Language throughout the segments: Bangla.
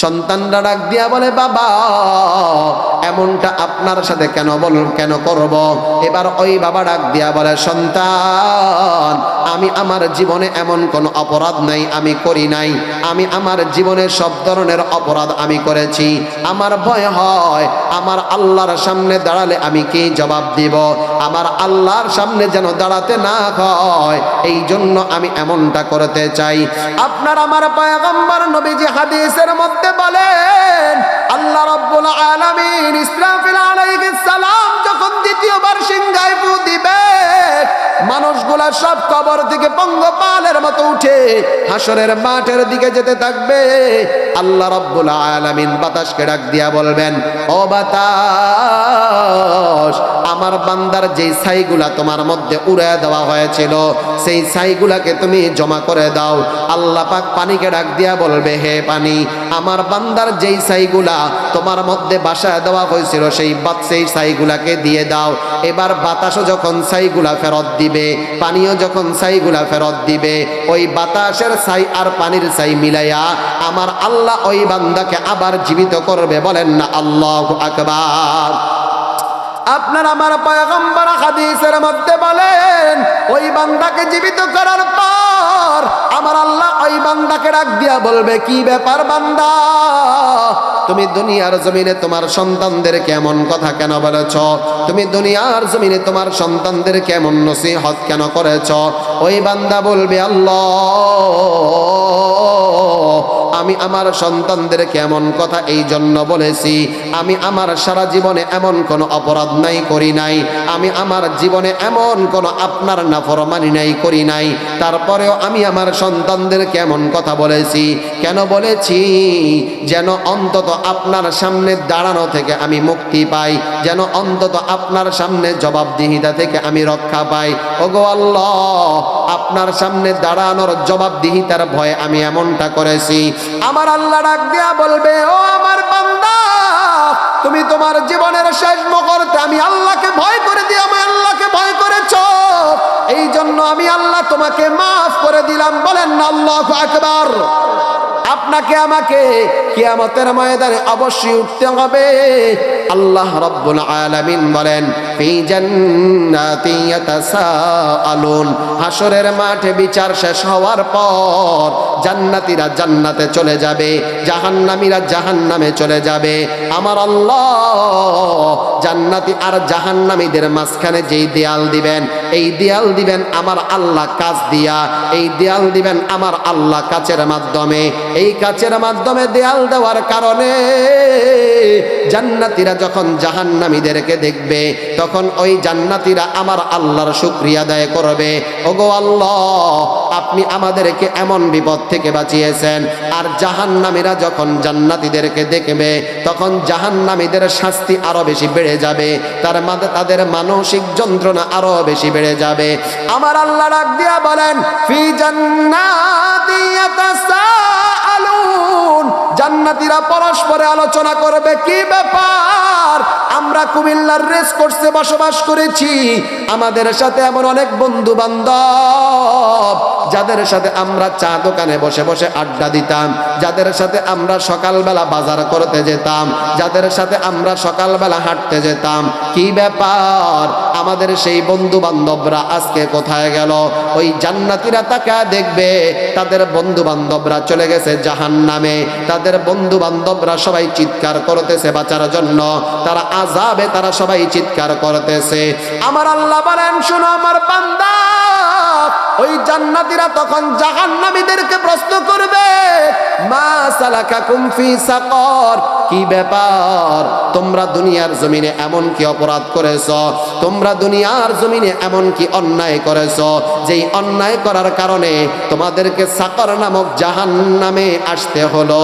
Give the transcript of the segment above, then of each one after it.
সন্তানরা ডাক দিয়া বলে বাবা এমনটা আপনার সাথে কেন বল, কেন করব? এবার ওই বাবা ডাক দিয়া বলে, সন্তান, আমি আমার জীবনে এমন কোন অপরাধ নাই, আমি করি নাই। আমি আমার জীবনে সব ধরনের অপরাধ আমি করেছি। আমার ভয় হয়, আমার আল্লাহর সামনে দাঁড়ালে আমি কি জবাব দিব? আমার আল্লাহর সামনে যেন দাঁড়াতে না হয় এই জন্য আমি এমনটা করতে চাই। আপনার আমার পয়গম্বর নবীজি হাদিসের মধ্যে বলেন, আল্লাহ রাব্বুল আলামিন ইসরাফিল আলাইহিস সালাম যখন দ্বিতীয়বার সিংহায় ফু দিবে মানুষগুলা সব কবর থেকে পঙ্গপালের মতো উঠে হাসরের মাঠের দিকে যেতে থাকবে। আল্লাহ রাব্বুল আলামিন বাতাসকে ডাক দিয়া বলবেন, ও বাতাস, আমার বান্দার যেই ছাইগুলা তোমার মধ্যে উড়ে দেওয়া হয়েছিল, সেই ছাইগুলাকে তুমি জমা করে দাও। আল্লাহ পাক পানিকে ডাক দিয়া বলবে, হে পানি, আমার বান্দার যেই ছাইগুলা তোমার মধ্যে বাসা দেওয়া হয়েছিল, সেই বাত সেই ছাইগুলাকে দিয়ে দাও। এবার বাতাসও যখন ছাইগুলা ফেরত দিবে পানিও যখন ছাইগুলা ফেরত দিবে, ওই বাতাসের ছাই আর পানির ছাই মিলাইয়া আমার আল্লাহ ওই বান্দাকে আবার জীবিত করবে বলেন না, আল্লাহ আকবার। আপনার আমার পয়গম্বর হাদিসের মধ্যে বলেন, ওই বান্দাকে জীবিত করার পর আমার আল্লাহ ওই বান্দাকে ডাক দিয়া বলবে, কি ব্যাপার বান্দা? তুমি দুনিয়ার জমিনে তোমার সন্তানদের কেমন কথা কেন বলেছ? তুমি দুনিয়ার জমিনে তোমার সন্তানদের কেমন নসিহত কেন করেছ? ওই বান্দা বলবে, আল্লাহ আমি আমার সন্তানদের কেমন কথা এই জন্য বলেছি? আমি আমার সারা জীবনে এমন কোনো অপরাধ নাই, করি নাই। আমি আমার জীবনে এমন কোনো আপনার নাফরমানি নাই, করি নাই। তারপরেও আমি আমার সন্তানদের কেমন কথা বলেছি? কেন বলেছি? যেন অন্তত আপনার সামনে দাঁড়ানো থেকে আমি মুক্তি পাই। যেন অন্তত আপনার সামনে জবাবদিহিতা থেকে আমি রক্ষা পাই। ওগো আল্লাহ আপনার সামনে দাঁড়ানোর জবাবদিহিতার ভয়ে আমি এমনটা করেছি। আমার আল্লাহ ডাক দিয়া বলবে, ও আমার বান্দা, তুমি তোমার জীবনের শেষ মুহূর্তে আমি আল্লাহকে ভয় করে দিয়ে আমি আল্লাহকে ভয় করেছ। এই জন্য আমি আল্লাহ তোমাকে মাফ করে দিলাম। বলেন আল্লাহ আকবার। আপনাকে আমাকে কিয়ামতের ময়দানে অবশ্যই উঠতে হবে। আল্লাহ রব্বুল আলামিন বলেন, ফি জান্নাতি ইয়াতাসাআলুন। হাসরের মাঠে বিচার শেষ হওয়ার পর জান্নাতীরা জান্নাতে চলে যাবে, জাহান্নামীরা জাহান্নামে চলে যাবে। আমার আল্লাহ জান্নাতি আর জাহান্নামীদের মাঝখানে যেই দেয়াল দিবেন এই দেয়াল দিবেন আমার আল্লাহ কাজ দিয়া, এই দেয়াল দিবেন আমার আল্লাহ কাচের মাধ্যমে। এই কাচের মাধ্যমে দেয়াল দেওয়ার কারণে জান্নাতিরা যখন জাহান্নামীদেরকে দেখবে, তখন ওই জান্নাতিরা আমার আল্লাহর শুক্রিয়া দায় করবে। ওগো আল্লাহ আপনি আমাদেরকে এমন বিপদ থেকে বাঁচিয়েছেন। আর জাহান্নামীরা যখন জান্নাতীদেরকে দেখবে, তখন জাহান্নামীদের শাস্তি আরও বেশি বেড়ে যাবে। তার মাঝে তাদের মানসিক যন্ত্রণা আরও বেশি বেড়ে যাবে। আমার আল্লাহ ডাক দিয়া বলেন, ফি জান্নাতি জান্নাতীরা পরস্পরে আলোচনা করবে, কি ব্যাপার? আমরা কুমিল্লার রেস কোর্সে বসবাস করেছি। আমাদের সাথে এমন অনেক বন্ধু বান্ধব যাদের সাথে আমরা চা দোকানে বসে বসে আড্ডা দিতাম, যাদের সাথে আমরা সকালবেলা বাজার করতে যেতাম, যাদের সাথে আমরা সকালবেলা হাঁটতে যেতাম। কি ব্যাপার? আমাদের সেই বন্ধু বান্ধবরা আজকে কোথায় গেল? ওই জান্নাতিরা তাকা দেখবে, তাদের বন্ধু বান্ধবরা চলে গেছে জাহান নামে তাদের বন্ধু বান্ধবরা সবাই চিৎকার করতেছে বাঁচার জন্য। তারা আজাবে তারা সবাই চিৎকার করতেছে। আমার আল্লাহ বলেন, শোনো আমার বান্দা, ওই জান্নাতীরা তখন জাহান্নামীদেরকে প্রশ্ন করবে, মা সালাকাকুম ফি সাকর, কি ব্যাপার? তোমরা দুনিয়ার জমিনে এমন কি অপরাধ করেছ? তোমরা দুনিয়ার জমিনে এমন কি অন্যায় করেছ? যেই অন্যায় করার কারণে তোমাদেরকে সাকর নামক জাহান্নামে আসতে হলো।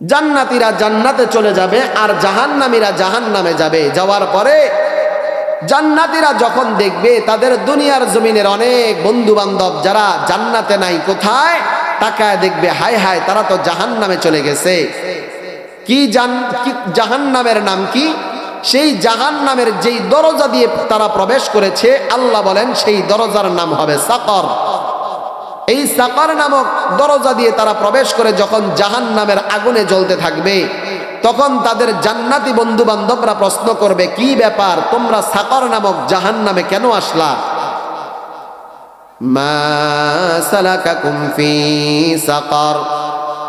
জান্নাতীরা জান্নাতে চলে যাবে আর জাহান্নামীরা জাহান্নামে যাবে। যাওয়ার পরে জান্নাতীরা যখন দেখবে তাদের দুনিয়ার জমিনের অনেক বন্ধু বান্ধব যারা জান্নাতে নাই, কোথায়? তাকায় দেখবে, হায় হায়, তারা তো জাহান্নামে চলে গেছে। কি জান, কি জাহান্নামের নাম কি? সেই জাহান্নামের যেই দরজা দিয়ে তারা প্রবেশ করেছে, আল্লাহ বলেন, সেই দরজার নাম হবে সাকর। এই সাকার নামক দরজা দিয়ে তারা প্রবেশ করে যখন জাহান নামের আগুনে জ্বলতে থাকবে, তখন তাদের জান্নাতি বন্ধু বান্ধবরা প্রশ্ন করবে, কি ব্যাপার? তোমরা সাকর নামক জাহান নামে কেন আসলা?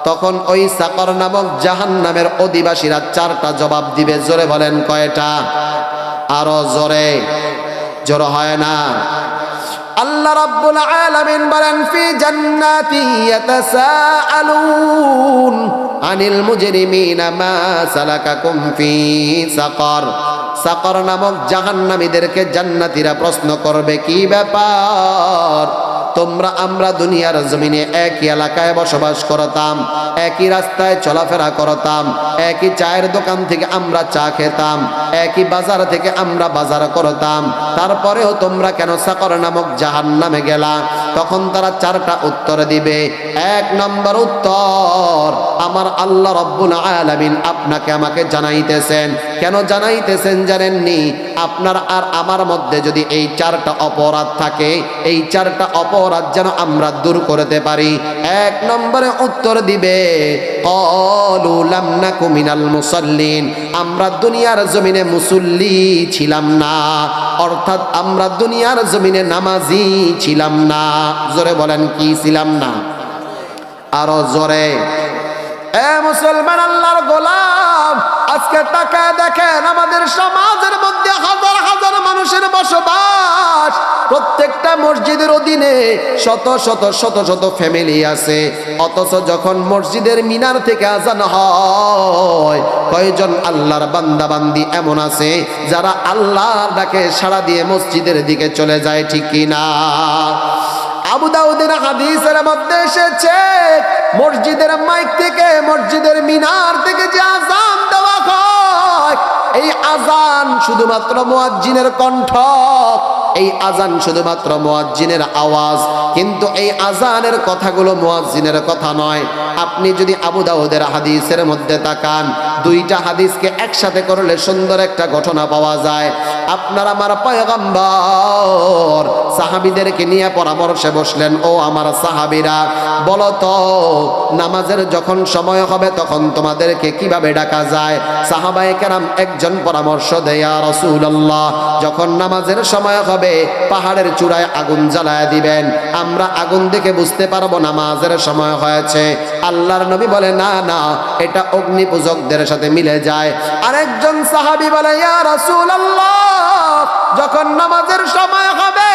তখন ওই সাকর নামক জাহান নামের অধিবাসীরা চারটা জবাব দিবে, জোরে বলেন, কয়টা? আরও জোরে। জোর হয় না। আল্লাহ রাব্বুল আলামিন বলেন, ফি জান্নাতি ইয়াতাসাআলুন আনিল মুজরিমিনা মা সালাকাকুম ফি সাকার। সাকার নামক জাহান্নামীদেরকে জান্নাতীরা প্রশ্ন করবে, কি ব্যাপার? তোমরা আমরা দুনিয়ার জমিনে একই এলাকায় বসবাস করতাম, একই রাস্তায় চলাফেরা করতাম, একই চায়ের দোকান থেকে আমরা চা খেতাম, একই বাজার থেকে আমরা বাজার করতাম। তারপরেও তোমরা কেন সাকর নামক জাহান নামে গেলা? তখন তারা চারটা উত্তর দিবে। এক নম্বর উত্তর, আমার আল্লাহ রব্বুল আলামিন আপনাকে আমাকে জানাইতেছেন কেন জানাইতেছেন জানেননি? আপনার আর আমার মধ্যে যদি এই চারটা অপরাধ থাকে, এই চারটা অপরাধ যেন আমরা দূর করতে পারি। এক নম্বরে উত্তর দিবে মুসাল্লিন। আমরা দুনিয়ার জমিনে মুসল্লি ছিলাম না, অর্থাৎ আমরা দুনিয়ার জমিনে নামাজি ছিলাম না। জোরে বলেন, কি ছিলাম না? আরও জোরে, এ মুসলমান আল্লাহর গোলাম আজকে তাকায় দেখেন আমাদের সমাজের মধ্যে হাজার হাজার মানুষের বসবাস। প্রত্যেকটা মসজিদের অধীনে শত শত শত শত ফ্যামিলি আছে। অথচ যখন মসজিদের মিনার থেকে আজান হয়, কয়জন আল্লাহর বান্দা বান্দি এমন আছে, যারা আল্লাহর ডাকে সাড়া দিয়ে মসজিদের দিকে চলে যায়, ঠিক কিনা আবু দাউদের হাদিসের মধ্যে এসেছে, মসজিদের মাইক থেকে, মসজিদের মিনার থেকে যে আজান দেওয়া এই আজান শুধুমাত্র মোয়াজ্জিনের কণ্ঠ। এই আজান শুধুমাত্র মুয়াজ্জিনের আওয়াজ, কিন্তু এই আজানের কথাগুলো মুয়াজ্জিনের কথা নয়। আপনি যদি আবু দাউদের হাদিসের মধ্যে তাকান, দুইটা হাদিসকে একসাথে করলে সুন্দর একটা ঘটনা পাওয়া যায়। আপনার আমার পয়গম্বর সাহাবিদেরকে নিয়ে পরামর্শে বসলেন, ও আমার সাহাবিরা, বলো তো, নামাজের যখন সময় হবে তখন তোমাদেরকে কীভাবে ডাকা যায়? সাহাবায়ে কেরাম একজন পরামর্শ দেয়া রসুল্লাহ যখন নামাজের সময় হবে পাহাড়ের চূড়ায় আগুন জ্বালায় দিবেন। আমরা আগুন দেখে বুঝতে পারব নামাজের সময় হয়েছে। আল্লাহর নবী বলে, না না, এটা অগ্নি পূজকদের সাথে মিলে যায়। আরেকজন সাহাবি বলে, ইয়া রাসূলুল্লাহ, যখন নামাজের সময় হবে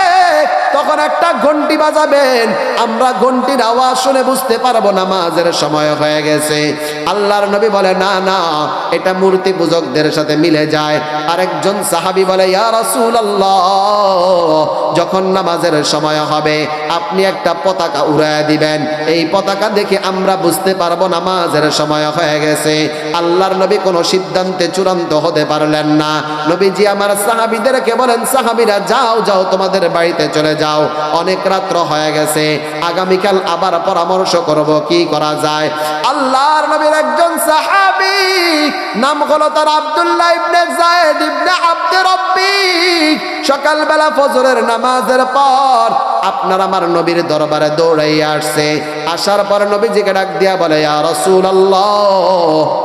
তখন একটা ঘন্টি বাজাবেন। আমরা ঘন্টির আওয়াজ শুনে বুঝতে পারব নামাজের সময় হয়ে গেছে। আল্লাহর নবী বলে, না না, এটা মূর্তি পূজকদের সাথে মিলে যায়। আরেকজন সাহাবি বলে, ইয়া রাসূলুল্লাহ, যখন নামাজের সময় হবে, আপনি একটা পতাকা উড়ায় দিবেন। এই পতাকা দেখে আমরা বুঝতে পারব নামাজের সময় হয়ে গেছে। আল্লাহর নবী কোনো সিদ্ধান্তে চূড়ান্ত হতে পারলেন না। নবীজি আমার সাহাবিদেরকে বলেন, সাহাবিরা, যাও যাও, তোমাদের বাড়িতে চলে যাও, অনেক রাত্র হয়ে গেছে, আগামীকাল আবার পরামর্শ করব, কি করা যায়? আল্লাহর নবীর একজন সাহাবী, নাম হলো তার আব্দুল্লাহ ইবনে জায়েদ ইবনে আব্দে রব্বি। সকালবেলা ফজরের নামাজের পর আপনার আমার নবীর দরবারে দৌড়াই আসছে। আসার পর নবীজিকে ডাক দিয়া বলে, ইয়া রাসূলুল্লাহ।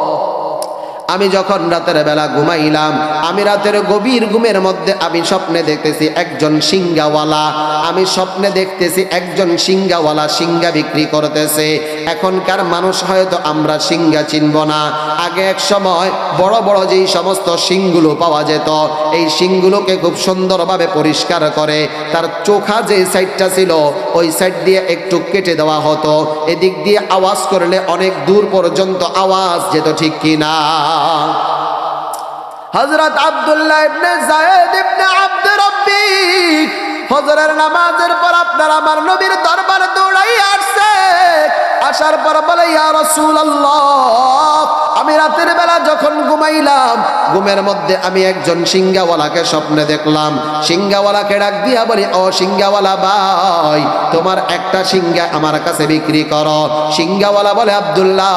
আমি যখন রাতের বেলা ঘুমাইলাম, আমি রাতের গভীর ঘুমের মধ্যে আমি স্বপ্নে দেখতেছি একজন সিঙ্গাওয়ালা আমি স্বপ্নে দেখতেছি একজন সিঙ্গাওয়ালা সিঙ্গা বিক্রি করতেছে। এখনকার মানুষ হয়তো আমরা সিঙ্গা চিনব না। আগে এক সময় বড় বড় যেই সমস্ত শিংগুলো পাওয়া যেত, এই শিংগুলোকে খুব সুন্দরভাবে পরিষ্কার করে, তার চোখা যে সাইডটা ছিল, ওই সাইড দিয়ে একটু কেটে দেওয়া হতো। এদিক দিয়ে আওয়াজ করলে অনেক দূর পর্যন্ত আওয়াজ যেত ঠিক কিনা। হযরত আবদুল্লাহ ইবনে জায়েদ ইবনে আব্দ রব্বি, ফজরের নামাজের পর আপনার আমার নবীর দরবারে দৌড়াই আসছে। আসার পর বলে, ইয়া রাসূলুল্লাহ আমি রাতের বেলা যখন ঘুমাইলাম, ঘুমের মধ্যে আমি একজন সিঙ্গাওয়ালাকে স্বপ্নে দেখলাম। সিঙ্গাওয়ালাকে ডাক দিয়া বলি, ও সিঙ্গাওয়ালা ভাই, তোমার একটা সিঙ্গা আমার কাছে বিক্রি করো। সিঙ্গাওয়ালা বলে, আব্দুল্লাহ,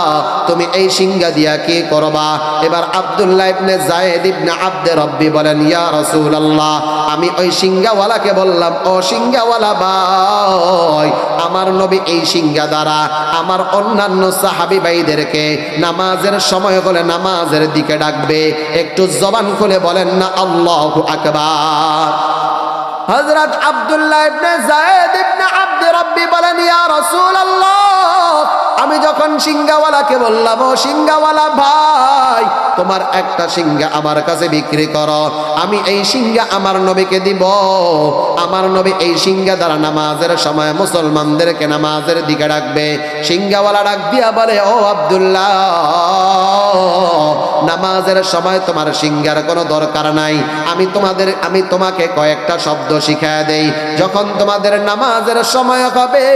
তুমি এই সিঙ্গা দিয়া কি করবা? এবার আব্দুল্লাহ ইবনে জায়েদ ইবনে আব্দে রব্বি বলেন, ইয়া রাসূলুল্লাহ, আমি ওই সিঙ্গাওয়ালাকে বললাম, ও সিঙ্গাওয়ালা ভাই, আমার নবী এই সিঙ্গা দ্বারা আমার অন্যান্য সাহাবি ভাইদেরকে নামাজের সময় হলে নামাজের দিকে ডাকবে, একটু জবান খুলে বলেন না, আল্লাহ আকবার। হজরত আব্দুল্লাহ ইবনে জায়েদ ইবনে আব্দ রব্বি বলেন, ইয়া রাসূলুল্লাহ সিঙ্গাওয়ালাকে বললাম, ও সিঙ্গাওয়ালা ভাই, তোমার একটা সিঙ্গা আমার কাছে বিক্রি করো। আমি এই সিঙ্গা আমার নবীকে দিব। আমার নবী এই সিঙ্গা দ্বারা নামাজের সময় মুসলমানদেরকে নামাজের দিকে ডাকবে। সিঙ্গাওয়ালা ডাক দিয়া বলে, ও আব্দুল্লাহ, নামাজের সময় তোমার সিঙ্গার কোনো দরকার নাই। আমি তোমাদের, আমি তোমাকে কয়েকটা শব্দ শিখায় দেই। যখন তোমাদের নামাজের সময় হবে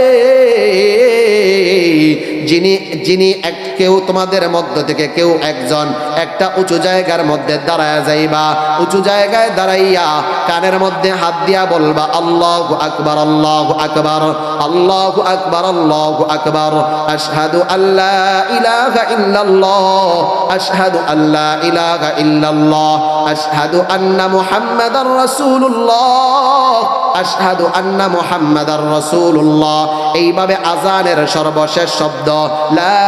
যিনি যিনি এক, কেউ তোমাদের মধ্য থেকে কেউ একজন একটা উঁচু জায়গার মধ্যে দাঁড়ায় যাইবা। উঁচু জায়গায় দাঁড়াইয়া কানের মধ্যে হাত দিয়া বলবা, আল্লাহ আকবার আল্লাহ আকবার আল্লাহ আকবার আল্লাহ আকবার। আশহাদু আল্লাহ ইলাহা ইল্লাল্লাহ, আশহাদু আল্লাহ ইলাহা ইল্লাল্লাহ, আশহাদু আন্না মুহাম্মাদার রাসূলুল্লাহ। আশহাদু আন্না মুহাম্মাদার রাসূলুল্লাহ। এইভাবে আজানের সর্বশেষ শব্দ লা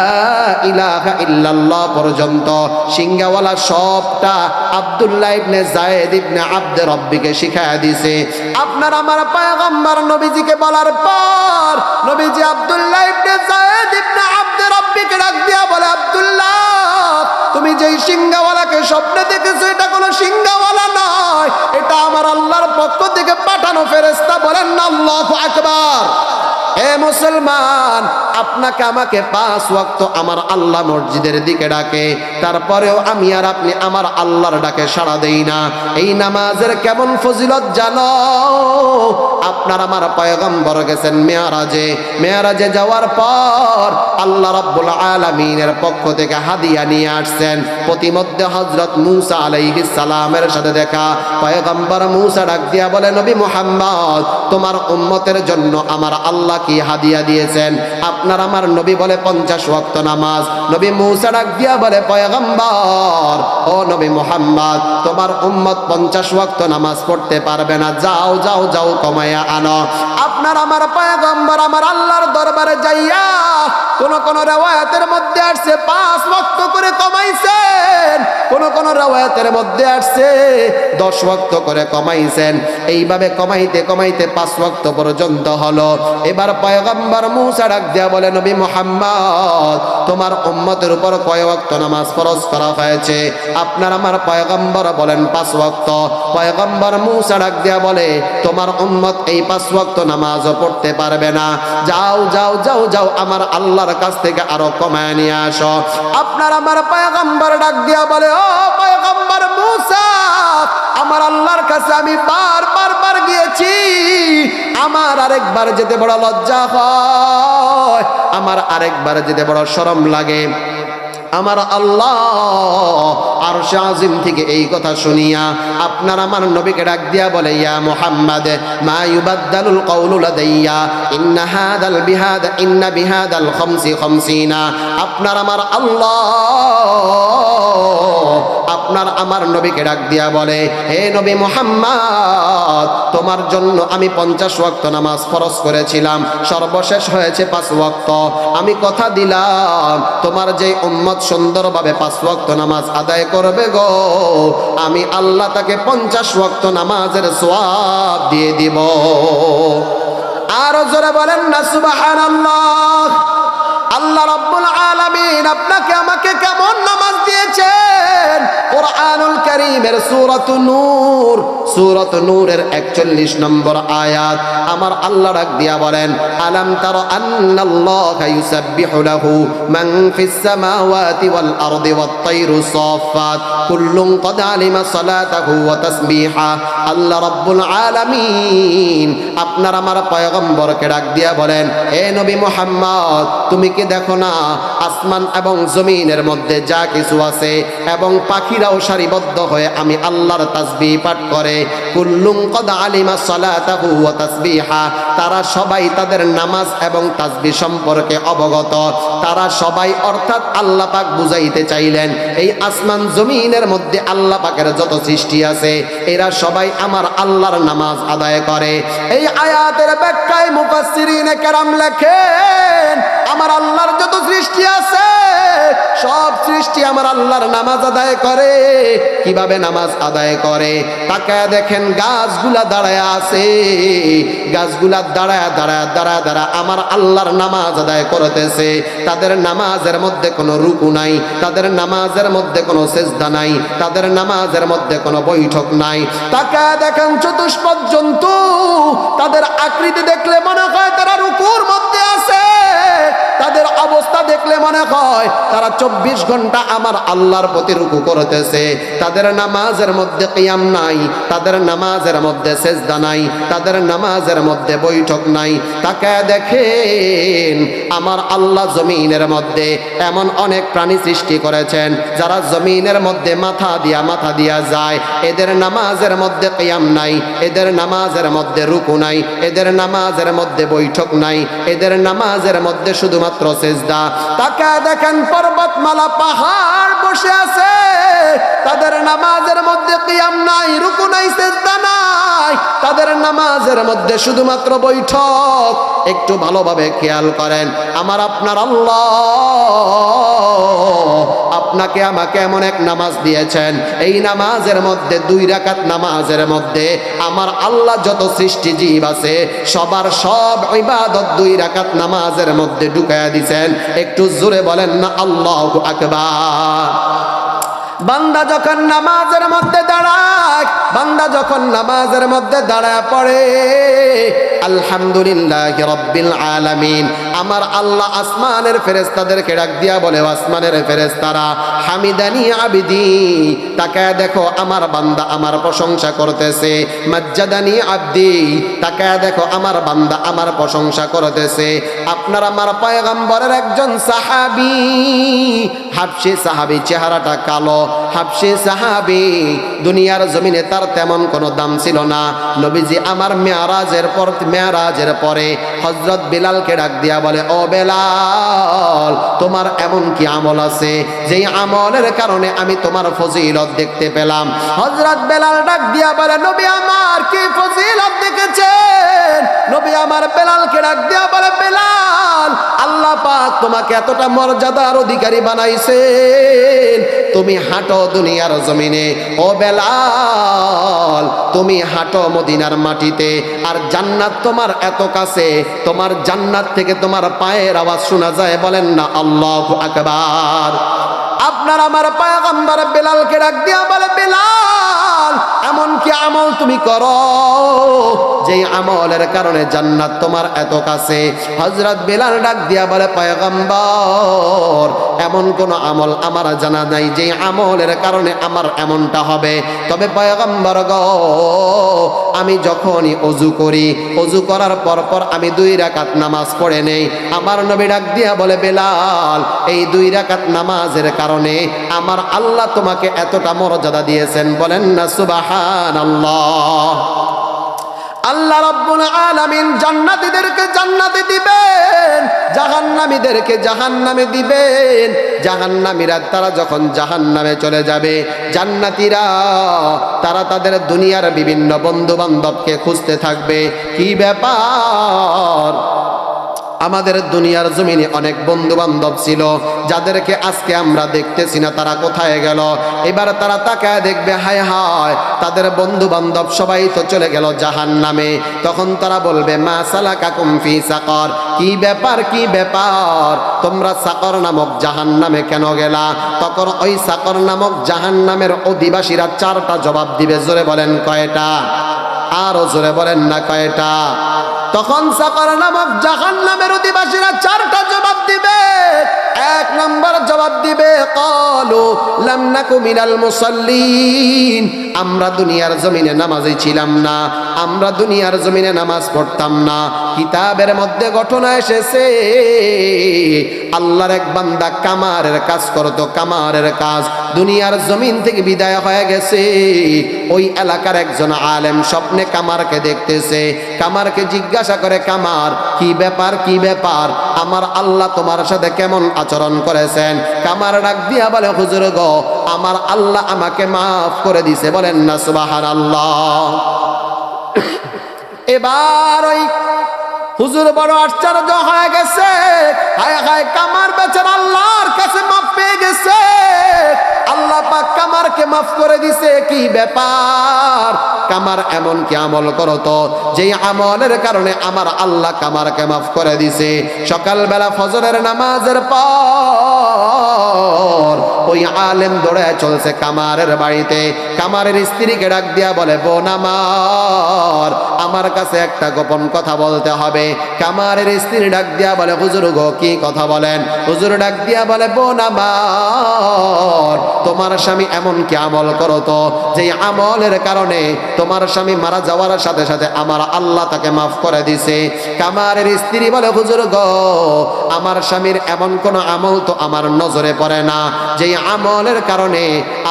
ইলাহা ইল্লাল্লাহ পর্যন্ত। সিঙ্গাওয়ালা সবটা আব্দুল্লাহ ইবনে জায়েদ ইবনে আব্দ রব্বিকে শিখায়া দিছে আপনার আমার পয়গম্বর নবীজিকে বলার পর নবীজি আব্দুল্লাহ ইবনে জায়েদ ইবনে আব্দ রব্বিকে ডাক দিয়া বলে, আব্দুল্লাহ তুমি যেই সিংহাওয়ালাকে স্বপ্নে দেখেছ, এটা কোনো সিংহাওয়ালা নয়। এটা আমার আল্লাহর পক্ষ থেকে পাঠানো ফেরেস্তা বলেন না আল্লাহ আকবার। এ মুসলমান, আপনাকে আমাকে পাঁচ ওয়াক্ত আমার আল্লাহ মসজিদের দিকে ডাকে, তারপরেও আমি আর আপনি আমার আল্লাহর ডাকে সাড়া দেই না। এই নামাজের কেমন ফজিলত জানো? আপনার আমার পয়গম্বর গেছেন মেয়ারাজে। মেয়ারাজে যাওয়ার পর আল্লাহ রাব্বুল আলামিনের পক্ষ থেকে হাদিয়া নিয়ে আসছেন। প্রতিমধ্যে হযরত মূসা আলাইহিস সালামের সাথে দেখা। পয়গম্বর মুসা ডাক দিয়া বলে, নবী মুহাম্মদ, তোমার উম্মতের জন্য আমার আল্লাহ কি হাদিয়া দিয়েছেন। আপনার আমার নবী বলে পঞ্চাশ ওয়াক্ত নামাজ। নবী মূসা ডাক দিয়া বলে, পয়গম্বর, ও নবী মুহাম্মদ, তোমার উম্মত পঞ্চাশ ওয়াক্ত নামাজ পড়তে পারবে না। যাও যাও যাও, কমাইয়া আনো। আপনার আমার পয়গম্বর আমার আল্লাহর দরবারে যাইয়া কোন কোন রেওয়ায়াতের মধ্যে আসছে, পাঁচ ওয়াক্ত করে কমাইছেন। কোন কোন রেওয়ায়াতের মধ্যে আসছে, দশ ওয়াক্ত করে কমাইছেন। এইভাবে কমাইতে কমাইতে পাঁচ ওয়াক্ত পর্যন্ত হলো। এবার পয়গম্বর মুসা ডাক দিয়া বলে, নবী মোহাম্মদ, তোমার উম্মতের উপর কয় ওয়াক্ত নামাজ ফরজ করা হয়েছে? আপনার আমার পয়গম্বর বলেন, পাঁচ ওয়াক্ত। পয়গম্বর মুসা ডাক দিয়া বলে, তোমার উম্মত এই পাঁচ ওয়াক্ত নামাজও পড়তে পারবে না। যাও যাও যাও যাও, আমার আল্লাহর কাছ থেকে আরও কমায় নিয়ে আসো। আপনার আমার পয়গম্বর ডাক দিয়া বলে, ও পয়গম্বর মুসা, আমার আল্লাহর কাছে আমি বার বার বার গিয়েছি। আমার আরেকবার যেতে বড় লজ্জা হয়। আমার আরেকবার যেতে বড় শরম লাগে। আমার আল্লাহ আর আজিম থেকে এই কথা শুনিয়া আপনার আমার নবীকে ডাক দিয়া বলে, ইয়া মুহাম্মাদ, মা ইউবাদদালুল কওলু লাদাইয়া, ইন্না হাদাল বিহাদ, ইন্না বিহাদাল খামসি খামসিনা। আপনার আমার আল্লাহ আপনার আমার নবীকে ডাক দিয়া বলে, হে নবী মোহাম্মদ, তোমার জন্য আমি পঞ্চাশ ওয়াক্ত নামাজ ফরজ করেছিলাম, সর্বশেষ হয়েছে পাঁচ ওয়াক্ত। আমি কথা দিলাম, তোমার যে উম্মত সুন্দরভাবে পাঁচ ওয়াক্ত নামাজ আদায় করবে গো, আমি আল্লাহ তাকে পঞ্চাশ ওয়াক্ত নামাজের সোয়াব দিয়ে দিব। আরও জোরে বলেন না, সুবহানাল্লাহ। আল্লাহ কারিমের সুরত নূর। সুরত নূরের একচল্লিশ নম্বর আয়াত। আমার আল্লাহ ডাক দিয়া বলেন, আলম তার ইউসাব্বিহু লাহু মান ফিস সামাওয়াতি ওয়াল আরদি ওয়াত তাইরু সাফাত ক্বাদ আলিমা সালাতাহু ওয়া তাসবিহা। আল্লাহ রাব্বুল আলামিন আপনার আমার পয়গম্বরকে ডাক দিয়া বলেন এ নবী মুহাম্মদ তুমি কি দেখো না আসমান এবং জমিনের মধ্যে যা কিছু আছে এবং পাখিরাও সারিবদ্ধ হয়ে আমি আল্লাহর তাসবি পাঠ করে? কুল্লুম কদ আলিমা সালাতাহু ওয়া তাসবিহা। তারা সবাই তাদের নামাজ এবং তাসবি সম্পর্কে অবগত। তারা সবাই অর্থাৎ আল্লাহ পাক বুঝাইতে চাইলেন, এই আসমান জমিনের মধ্যে আল্লাহ পাকের যত সৃষ্টি আছে, এরা সবাই আমার আল্লাহর নামাজ আদায় করে। এই আয়াতের ব্যাখ্যায় মুফাসসিরিনে কেরাম লেখেন আমার আল্লাহর যত সৃষ্টি আছে, সব সৃষ্টি আমার আল্লাহর নামাজ আদায় করে। কীভাবে নামাজ আদায় করে? তাকায় দেখেন গাছগুলা দাঁড়ায় আছে। গাছগুলা দাঁড়ায় দাঁড়ায় দাঁড়ায় দাঁড়ায় আমার আল্লাহর নামাজ আদায় করতেছে। তাদের নামাজের মধ্যে কোনো রুকু নাই, তাদের নামাজের মধ্যে কোনো সেজদা নাই, তাদের নামাজের মধ্যে কোনো বৈঠক নাই। তাকায় দেখেন চতুষ্পদ জন্তু, তাদের আকৃতি দেখলে মনে হয় তারা রুকুর মধ্যে আছে। তাদের অবস্থা দেখলে মনে হয় তারা চব্বিশ ঘণ্টা আমার আল্লাহর প্রতি রুকু করতেছে। তাদের নামাজের মধ্যে কিয়াম নাই, তাদের নামাজের মধ্যে সেজদা নাই, তাদের নামাজের মধ্যে বৈঠক নাই। তাকে দেখেন আমার আল্লাহ জমিনের মধ্যে এমন অনেক প্রাণী সৃষ্টি করেছেন, যারা জমিনের মধ্যে মাথা দিয়া মাথা দিয়া যায়। এদের নামাজের মধ্যে কিয়াম নাই, এদের নামাজের মধ্যে রুকু নাই, এদের নামাজের মধ্যে বৈঠক নাই, এদের নামাজের মধ্যে শুধুমাত্র সেজদা। তাকে দেখেন পর্বতমালা, পাহাড় বসে আছে। তাদের নামাজের মধ্যে কিয়াম নাই, রুকু নাই, সেজদা নাই। তাদের নামাজের মধ্যে শুধুমাত্র বৈঠক। একটু ভালোভাবে খেয়াল করেন। আমার আপনার আল্লাহ আপনাকে আমাকে এমন এক নামাজ দিয়েছেন। এই নামাজের মধ্যে, দুই রাকাত নামাজের মধ্যে আমার আল্লাহ যত সৃষ্টি জীব আছে, সবার সব ইবাদত দুই রাকাত নামাজের মধ্যে ঢুকায়া দিছেন। একটু জোরে বলেন না, আল্লাহ আকবার। বান্দা যখন নামাজের মধ্যে দাঁড়ায় বান্দা যখন নামাজের মধ্যে দাঁড়ায় পড়ে, আলহামদুলিল্লাহ রব্বিল আলামিন। আমার আল্লাহ আসমানের ফেরেস্তাদেরকে ডাক দিয়া বলে, আসমানের ফেরেস্তারা হামিদানি আবিদি। তাকায় দেখো, আমার বান্দা আমার প্রশংসা করতেছে। মজ্জাদানি আব্দি। তাকায় দেখো, আমার বান্দা আমার প্রশংসা করতেছে। আপনার আমার পয়গম্বরের একজন সাহাবি, হাফসি সাহাবি চেহারাটা কালো, হাফসি সাহাবি, দুনিয়ার জমিনে তার তেমন কোনো দাম ছিল না। নবীজি আমার মেয়ারাজের পর, মেয়ারাজের পরে হজরত বিলালকে ডাক দিয়া বলে, ও বেলাল, তোমার এমন কি আমল আছে? যেই আমলের কারণে আমি তোমার ফজিলত দেখতে পেলাম। হজরত বেলাল ডাক দিয়া বলে, নবী আমার কি ফজিলত দেখেছেন? নবী আমার বেলালকে ডাক দিয়া বলে, বেলাল, আল্লাহ পাক তোমাকে এতটা মর্যাদার অধিকারী বানাইছেন। তুমি হাঁটো দুনিয়ার জমিনে। ও বেলাল তুমি হাঁটো মদিনার মাটিতে। আর জান্নাত তোমার এত কাছে, তোমার জান্নাত থেকে তোমার পায়ের আওয়াজ শোনা যায়, বলেন না, আল্লাহ আকবার। আপনার আমার পায়গম্বর বেলালকে ডাক দিয়া বলে, বেলাল! এমন কি আমল তুমি করো যে আমলের কারণে জান্নাত তোমার এত কাছে। হজরত বেলাল ডাক দিয়া বলে, পয়গম্বর, এমন কোন আমল আমার জানা নাই যে আমলের কারণে আমার এমনটা হবে। তবে পয়গম্বর গ, আমি যখনই অজু করি, অজু করার পর পর আমি দুই রাকাত নামাজ পড়ে নেই। আমার নবী ডাক দিয়া বলে, বেলাল, এই দুই রাকাত নামাজের কারণে আমার আল্লাহ তোমাকে এতটা মর্যাদা দিয়েছেন। বলেন না সুবাহান আল্লাহ আল্লাহ রাব্বুল আলামিন জান্নাতীদেরকে জান্নাতে দিবেন, জাহান্নামীদেরকে জাহান্নামে দিবেন। জাহান্নামীরা তারা যখন জাহান্নামে চলে যাবে, জান্নাতীরা তারা তাদের দুনিয়ার বিভিন্ন বন্ধু বান্ধবকে খুঁজতে থাকবে। কি ব্যাপার? আমাদের দুনিয়ার জমিনে অনেক বন্ধু বান্ধব ছিল, যাদেরকে আজকে আমরা দেখতেছি না, তারা কোথায় গেল? এবার তারা তাকায় দেখবে, হায় হায়, তাদের বন্ধু বান্ধব সবাই তো চলে গেল জাহান নামে তখন তারা বলবে, মা সালাকা কুমফি সাকর। কি ব্যাপার কি ব্যাপার? তোমরা সাকর নামক জাহান নামে কেন গেলা? তখন ওই সাকর নামক জাহান নামের অধিবাসীরা চারটা জবাব দিবে, জোরে বলেন কয়টা? আরও জোরে বলেন না কয়টা? তখন সাফার নামক জাহান নামের অধিবাসীরা চারটা জবাব দিবে। এক নম্বর জবাব দিবে, কলু লাম নাকু মিনাল মুসাল্লিন। আমরা দুনিয়ার জমিনে নামাজই ছিলাম না, আমরা দুনিয়ার জমিনে নামাজ পড়তাম না। কিতাবের মধ্যে ঘটনা এসেছে, আল্লাহর এক বান্দা কামারের কাজ করতো, কামারের কাজ। দুনিয়ার জমিন থেকে বিদায় হয়ে গেছে। ওই এলাকার একজন আলেম স্বপ্নে কামারকে দেখতেছে। কামারকে জিজ্ঞাসা করে, কামার, কি ব্যাপার কি ব্যাপার? আমার আল্লাহ তোমার সাথে কেমন আচরণ করেছেন। কামার ডাক দিয়া বলে, হুজুর গো, আমার আল্লাহ আমাকে মাফ করে দিছে। বলেন না সুবাহার আল্লাহ এবার ওই হুজুর বড় আশ্চর্য হয়ে গেছে। হায় হায়, কামার বেচার আল্লাহর কাছে পাক কামারকে মাফ করে দিছে, কি ব্যাপার? কামার এমন কি আমল করতো যেই আমলের কারণে আমার আল্লাহ কামারকে মাফ করে দিছে। সকালবেলা ফজরের নামাজের পর ওই আলেম দৌড়ে চলছে কামারের বাড়িতে। কামারের স্ত্রীকে ডাক দিয়া বলে, বোন আমার আমার কাছে একটা গোপন কথা বলতে হবে। কামারের স্ত্রী ডাক দিয়া বলে, হুজুর গো, কি কথা বলেন? হুজুর ডাক দিয়া বলে, বোন আমার, তোমার স্বামী এমন কি আমল করো তো? যে আমলের কারণে তোমার স্বামী মারা যাওয়ার সাথে সাথে আমার আল্লাহ তাকে মাফ করে দিছে। কামারের স্ত্রী বলে, হুজুর গো, আমার স্বামীর এমন কোন আমল তো আমার নজরে পড়ে না। যে আমলের কারণে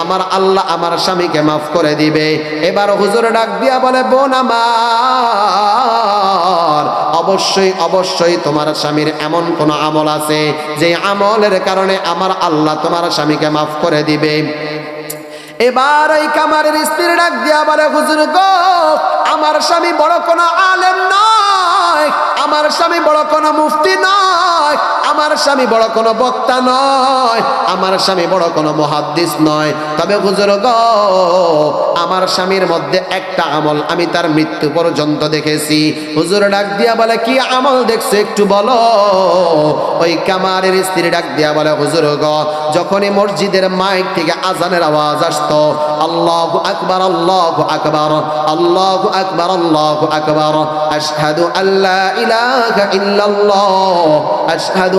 আমার আল্লাহ আমার স্বামীকে মাফ করে দিবে। এবার হুজুর ডাক দিয়া বলে, বোন আমার, অবশ্যই অবশ্যই তোমার স্বামীর এমন কোন আমল আছে যে আমলের কারণে আমার আল্লাহ তোমার স্বামীকে মাফ করে দিবে? এবার এই কামারের স্ত্রী ডাক দিয়া বলে, হুজুর গো, আমার স্বামী বড় কোনো আলেম নয়, আমার স্বামী বড় কোনো মুফতি নয় আমার স্বামী বড় কোনো বক্তা নয়, আমার স্বামী বড় কোনো মহাদ্দিস নয়। তবে হুজুর গো, আমার স্বামীর মধ্যে একটা আমল আমি তার মৃত্যু পর্যন্ত দেখেছি। হুজুর ডাক দিয়া বলে, কি আমল দেখছে একটু বলো? ওই কামারের স্ত্রী ডাক দিয়া বলে, হুজুর গো, যখনই মসজিদের মাইক থেকে আজানের আওয়াজ আসতো, আল্লাহু আকবার আল্লাহু আকবার আল্লাহু আকবার আল্লাহু আকবার, আশহাদু আল্লা ইলাহা ইল্লাল্লাহ, আশহাদু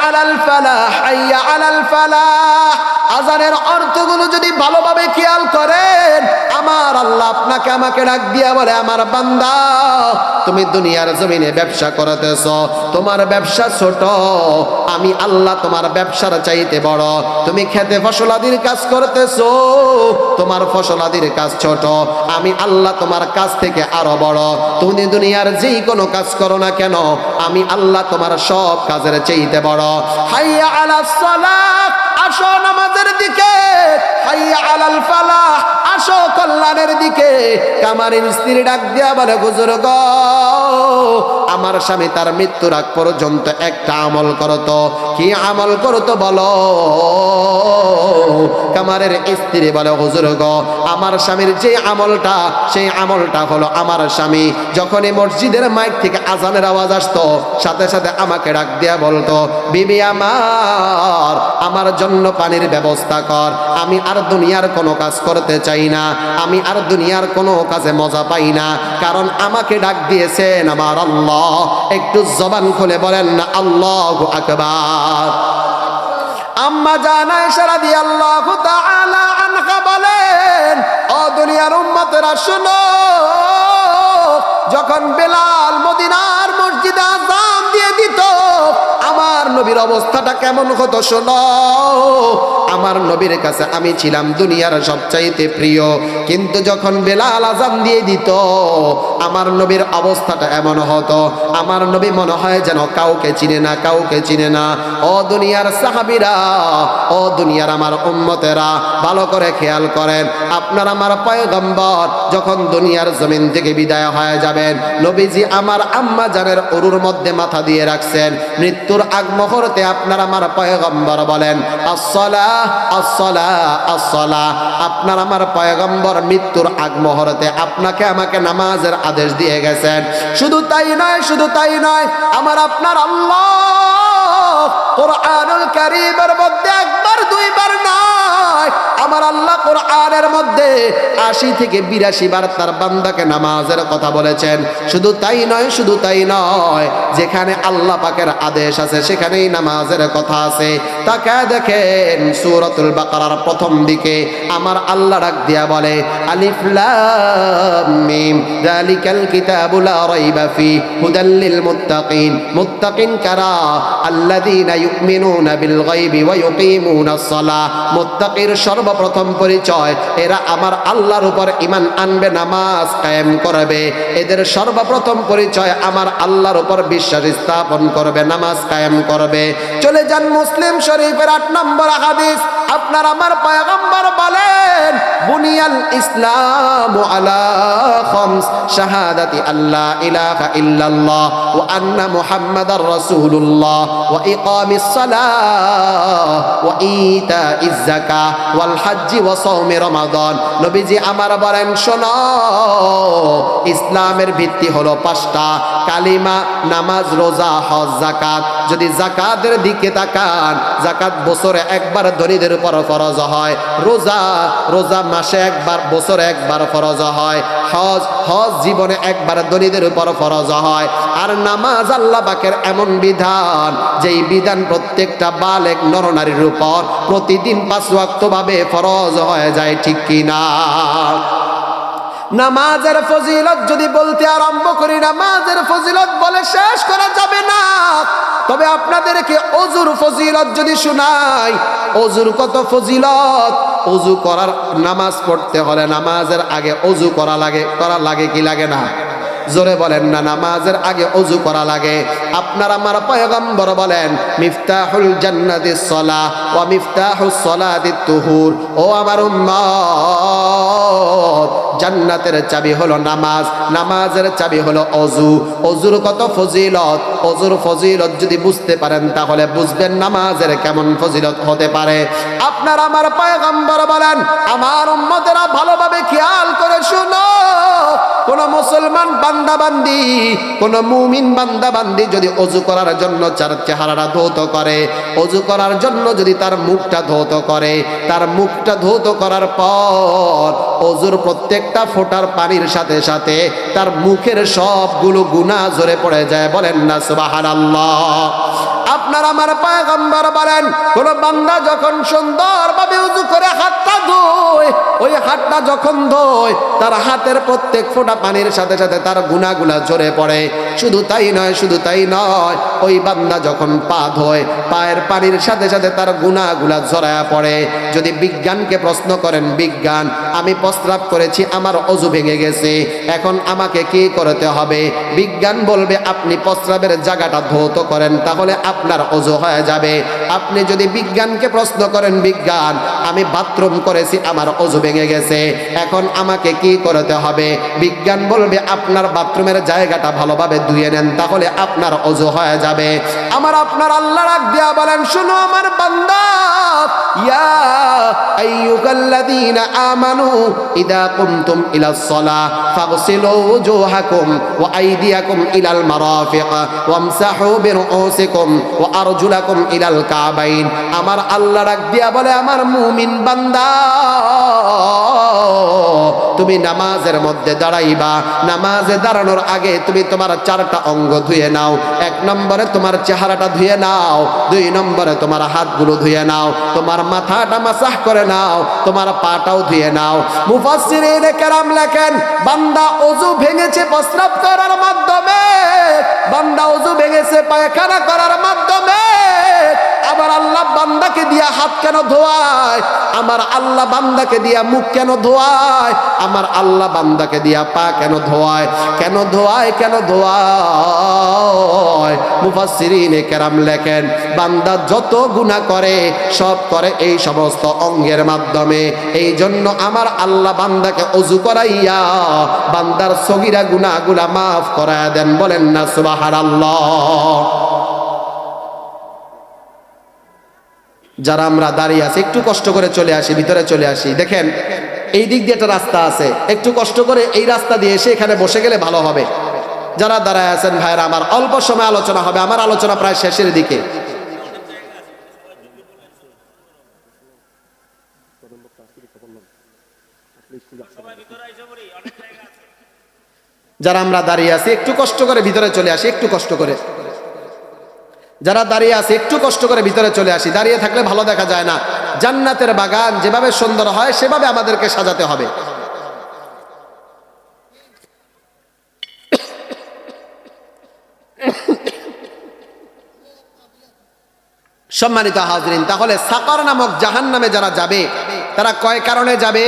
আলাল ফালাহ, হাইয়া আলাল ফালাহ। আজানের অর্থগুলো যদি ভালোভাবে খেয়াল করেন, আমার আল্লাহ আপনাকে আমাকে ডাক দিয়া বলে, আমার বান্দা, তুমি দুনিয়ার জমিনে ব্যবসা করতেছ, তোমার ব্যবসা ছোট, আমি আল্লাহ তোমার ব্যবসার চাইতে বড়। তুমি খেতে ফসলাদির কাজ করতেছ, তোমার ফসলাদির কাজ ছোট, আমি আল্লাহ তোমার কাজ থেকে আরও বড়। তুমি দুনিয়ার যেই কোনো কাজ করো না কেন, আমি আল্লাহ তোমার সব কাজের চাইতে বড়। হাইয়া আলা সালাত আসো নামাজের দিকে। হাইয়া আলাল ফালাহ, আসো কল্যাণের দিকে। কামারের স্ত্রী ডাক দিয়া বলে, হুজুর গো আমার স্বামী তার মৃত্যুর আগ পর্যন্ত একটা আমল করতো। কি আমল করতো বলো? কামারের স্ত্রী বলে, হুজুর গো, আমার স্বামীর যে আমলটা, সেই আমলটা হলো আমার স্বামী। যখনই মসজিদের মাইক থেকে আজানের আওয়াজ আসতো, সাথে সাথে আমাকে ডাক দিয়া বলতো, বিবি আমার আমার জন্য পানির ব্যবস্থা কর। আমি আর দুনিয়ার কোনো কাজ করতে চাই না। আমি আর দুনিয়ার কোনো কাজে মজা পাই না। কারণ আমাকে ডাক দিয়েছেন আমার আল্লাহ। একটু জবান খুলে বলেন না, আল্লাহ আকবার। আম্মা জানায় সারা দিয়ে আল্লাহ আনহা বলেন, ও দুনিয়ার উম্মতেরা, শুনো, যখন বেলাল মদিনার মসজিদে আজান দিয়ে দিত, আমার নবীর অবস্থাটা কেমন হতো, শোনো। আমার নবীর কাছে আমি ছিলাম দুনিয়ার সবচাইতে প্রিয়। কিন্তু যখন বেলাল আজান দিয়ে দিত, আমার নবীর অবস্থাটা এমন হতো, আমার নবী মনে হয় যেন কাউকে চিনে না, কাউকে চিনে না। ও দুনিয়ার সাহাবিরা, ও দুনিয়ার আমার উম্মতেরা, ভালো করে খেয়াল করেন, আপনার আমার পয়গম্বর যখন দুনিয়ার জমিন থেকে বিদায় হয়ে যাবেন, নবীজি আমার আম্মা জানের অরুর মধ্যে মাথা দিয়ে রাখছেন, মৃত্যুর আগ মুহূর্তে আপনার আমার পয়গম্বর বলেন আসলা আপনার আমার পয়গম্বর মৃত্যুর আগ মুহূর্তে আপনাকে আমাকে নামাজের আদেশ দিয়ে গেছেন। শুধু তাই নয়, শুধু তাই নয়, আমার আপনার আল্লাহ কোরআনুল মধ্যে একবার, দুইবার নয় আমার আল্লাহ কোরআনের মধ্যে আশি থেকে বিরাশি বার তার বান্দাকে নামাজের কথা বলেছেন। শুধু তাই নয়, শুধু তাই নয়, যেখানে আল্লাহ পাকের আদেশ আছে, সেখানেই নামাজের কথা আছে। তাকে দেখেন সুরতুল বাকারার প্রথম দিকে আমার আল্লাহ ডাক দিয়া বলে, আলিফ লাম মিম, যালিকাল রাইবা ফি, হুদাল লিল মুত্তাকিন। মুত্তাকিন কারা? আল্লাযীনা ইউমিনুনা বিল গায়বি ওয়া ইউকিমুনাস সালাহ। মুত্তাকির সর্বপ্রথম পরিচয়, এরা আমার আল্লাহর উপর ঈমান আনবে, নামাজ কায়েম করবে। এদের সর্বপ্রথম পরিচয় আমার আল্লাহর উপর বিশ্বাস স্থাপন করবে, নামাজ কায়েম করবে। চলে যান মুসলিম শরীফের আট নম্বর হাদিস। আপনার আমার পয়গম্বর বলেন, বুনিয়াল ইসলাম আলা খামস, শাহাদাতি আল্লাহ ইলাহা ইল্লাল্লাহ ওয়া আন্না মুহাম্মাদার রাসূলুল্লাহ ওয়া আমার বলেন, শোনো, ইসলামের ভিত্তি হলো পাঁচটা। কালিমা, নামাজ, রোজা, হজ জাকাত যদি জাকাতের দিকে তাকান জাকাত বছরে একবার ধনীদের উপর ফরজ হয়। রোজা রোজা মাসে একবার, বছরে একবার ফরজ হয়। হজ হজ জীবনে একবার ধনীদের উপর ফরজ হয়। আর নামাজ আল্লাহ পাকের এমন বিধান, যেই বিধান প্রত্যেকটা বালেক নরনারীর উপর প্রতিদিন পাঁচ ভাবে ফরজ হয়ে যায়, ঠিক কিনা? নামাজের ফজিলত যদি বলতে আরম্ভ করি, নামাজের ফজিলত বলে শেষ করা যাবে না। তবে আপনাদেরকে অজুর ফজিলত যদি শোনাই, অজুর কত ফজিলত? অজু করার নামাজ পড়তে হলে নামাজের আগে অজু করা লাগে করা লাগে কি লাগে না? জোরে বলেন না, নামাজের আগে অজু করা লাগে। আপনার আমার পয়গম্বর বলেন, মিফতাহুল জান্নাতি সলা ওয়া মিফতাহুস সলাতি তুহুর। ও আমার উম্মত, জান্নাতের চাবি হলো নামাজ, নামাজের চাবি হলো অজু। অজুর কত ফজিলত? অজুর ফজিলত যদি বুঝতে পারেন, তাহলে বুঝবেন নামাজের কেমন ফজিলত হতে পারে। আপনার আমার পয়গম্বর বলেন, আমার উম্মতেরা ভালোভাবে খেয়াল করে শুনো। কোন মুসলমান বান্দাবান্দি, কোন মুমিন বান্দাবান্দি যদি অজু করার জন্য চার চেহারাটা ধৌত করে, অজু করার জন্য যদি তার মুখটা ধৌত করে, তার মুখটা ধৌত করার পর অজুর প্রত্যেকটা ফোটার পানির সাথে সাথে তার মুখের সবগুলো গুণা জোরে পড়ে যায়। বলেন না, সুবহানাল্লাহ। আপনার আমার পায়গম্বর বলেন, কোন বান্দা যখন সুন্দরভাবে উজু করে হাতটা যখন ধোয়, তার হাতের প্রত্যেক ফোঁটা পানির সাথে সাথে তার গুণাগুলা ঝরে পড়ে। শুধু তাই নয়, শুধু তাই নয়, ওই বান্দা যখন পা ধোয়, পায়ের পানির সাথে সাথে তার গুণাগুলা ঝরায়া পড়ে। যদি বিজ্ঞানকে প্রশ্ন করেন, বিজ্ঞান, আমি প্রস্রাব করেছি, আমার অজু ভেঙে গেছে, এখন আমাকে কি করতে হবে? বিজ্ঞান বলবে, আপনি প্রস্রাবের জায়গাটা ধৌত করেন, তাহলে আপনার অজু হয়ে যাবে। আপনি যদি বিজ্ঞানকে প্রশ্ন করেন, বিজ্ঞান, আমি বাথরুম করেছি, আমার অজু ভেঙে গেছে, এখন আমাকে কি করতে হবে? বিজ্ঞান বলবে, আপনার বাথরুমের জায়গাটা ভালোভাবে ধুয়ে নেন, তাহলে আপনার অজু হয়ে যাবে। আমার আপনার আল্লাহ রাখ বলেন, শুনো আমার বান্দা, ইয়া আইয়ুহাল্লাযীনা আমানু ইদা কুমতুম ফাগসিলু ওজুহাকুম ওয়া আইদিয়াকুম ইলাল মারাফিক বিরুউসিকুম ওয়া আরজুলাকুম ইলাল কাবাইন আমার আল্লাহ ডাক দিয়া বলে, আমার মুমিন বান্দা, তুমি নামাজের মধ্যে দাঁড়াইবা। নামাজে দাঁড়ানোর আগে তুমি তোমার চারটা অঙ্গ ধুয়ে নাও। এক নম্বরে তোমার চেহারাটা ধুয়ে নাও। দুই নম্বরে তোমার হাতগুলো ধুয়ে নাও। তোমার মাথাটা মাসাহ করে নাও। তোমার পাটাও ধুয়ে নাও। মুফাসসিরিন কেরাম লেখেন, বান্দা অজু ভেঙেছে প্রস্রাব করার মাধ্যমে, বান্দা অজু ভেঙেছে পায়খানা করার মাধ্যমে আবার আল্লাহ বান্দাকে দিয়া হাত কেন ধোয়ায়? আমার আল্লাহ বান্দাকে দিয়া মুখ কেন ধোয়ায়? আমার আল্লাহ বান্দাকে দিয়া পা কেন ধোয়ায়? কেন ধোয়ায় কেন ধোয়ায়? মুফাসসিরিনে কেরাম লেখেন, বান্দা যত গুনাহ করে, সব করে এই সমস্ত অঙ্গের মাধ্যমে। এই জন্য আমার আল্লাহ বান্দাকে অজু করাইয়া বান্দার সগিরা গুনাহগুলা মাফ করায় দেন। বলেন না, সুবহানাল্লাহ। যারা আমরা দাঁড়িয়ে আছি, একটু কষ্ট করে চলে আসি, ভিতরে চলে আসি। দেখেন, এই দিক দিয়ে একটা রাস্তা আছে। একটু কষ্ট করে এই রাস্তা দিয়ে এসে এখানে বসে গেলে ভালো হবে। যারা দাঁড়ায় আছেন ভাইরা আমার অল্প সময় আলোচনা হবে। আমার আলোচনা প্রায় শেষের দিকে। যারা আমরা দাঁড়িয়ে আছি, একটু কষ্ট করে ভিতরে চলে আসি, একটু কষ্ট করে। যারা দাঁড়িয়ে আছে, একটু কষ্ট করে ভিতরে চলে আসি। দাঁড়িয়ে থাকলে ভালো দেখা যায় না। জান্নাতের বাগান যেভাবে সুন্দর হয়, সেভাবে আমাদেরকে সাজাতে হবে। সম্মানিত হাজরিন, তাহলে সাকর নামক জাহান নামে যারা যাবে, তারা কয় কারণে যাবে?